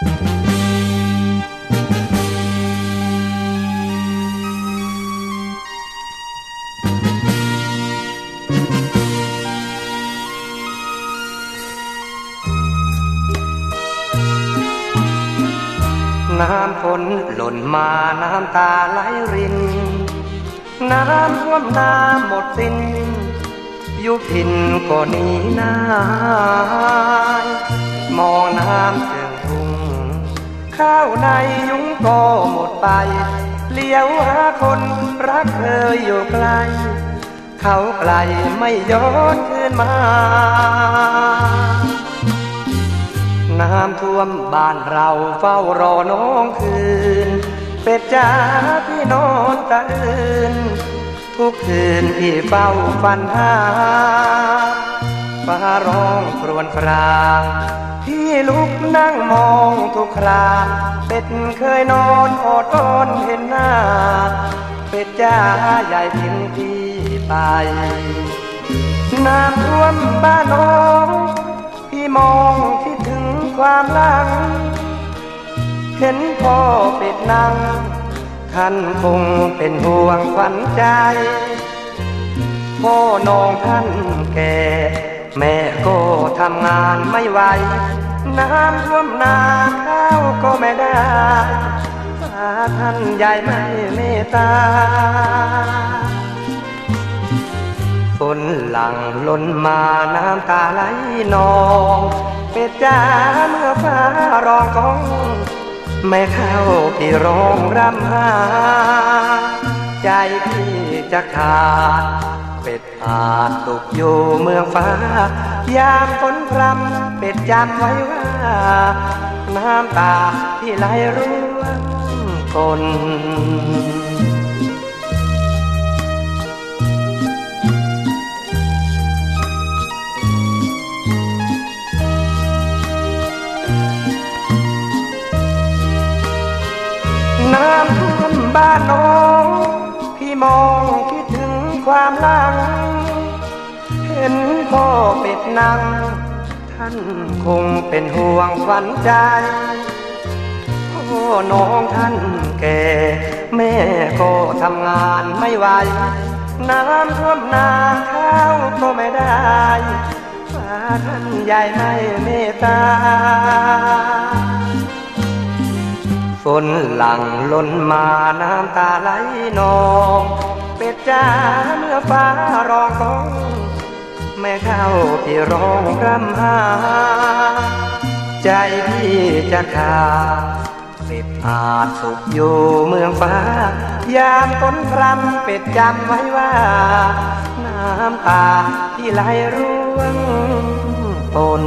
น้ำฝนหล่นมาน้ำตาไหลริน น้ำท่วมน้ำหมดสิ้นอยู่พินก็หนีน้ามองน้ำเข้าวในยุ้งก็หมดไป เลี้ยวหาคนรักเคยอยู่ไกล เขาไกลไม่ย้อนคืนมา น้ำท่วมบ้านเราเฝ้ารอน้องคืน เป็ดจ้าพี่นอนตะอื่นทุกคืนพี่เฝ้าฝันหา ฟ้าร้องครวญครางพี่ลุกนั่งมองทุกครา เป็ดเคยนอนอดอ้อนเห็นหน้า เป็ดจ้าใหญ่ทิ้งพี่ไป น้ำท่วมบ้านน้อง พี่มองคิดถึงความหลัง เห็นพ่อเป็ดนั่งท่านคงเป็นห่วงฝันใจพ่อน้องท่านแก่ แม่ก็ทำงานไม่ไหว น้ำท่วมนาข้าวก็ไม่ได้ท่านใหญ่ไม่เมตตาฝนหลังล้นมาน้ำตาไหลนองเป็ดจ้าเมื่อฟ้ารองกองไม่เข้าพี่ร้องรำหา ใจพี่จะขาด อาจตกอยู่เมืองฟ้า ยามฝนพรำเป็ดจำไว้ว่า น้ำตาที่ไหลร่วงคนน้ำท่วมบ้านน้อง พี่มองคิดถึง ความหลัง เห็นพ่อเป็ดนั่งท่านคงเป็นห่วงฝันใจพ่อน้องท่านแก่ แม่ก็ทำงานไม่ไหว น้ำท่วมนาข้าวก็ไม่ได้ฟ้าท่านใหญ่ไม่เมตตา นหลังล้นมาน้ำตาไหลนองเป็ดจ้าเมื่อฟ้ารองกอง แม่เข้าที่ร้องรำหา ใจพี่จะขาดเป็ดอาจสุขอยู่เมืองฟ้า ยามต้นพรำเป็ดจำไว้ว่า น้ำตาที่ไหลร่วงตน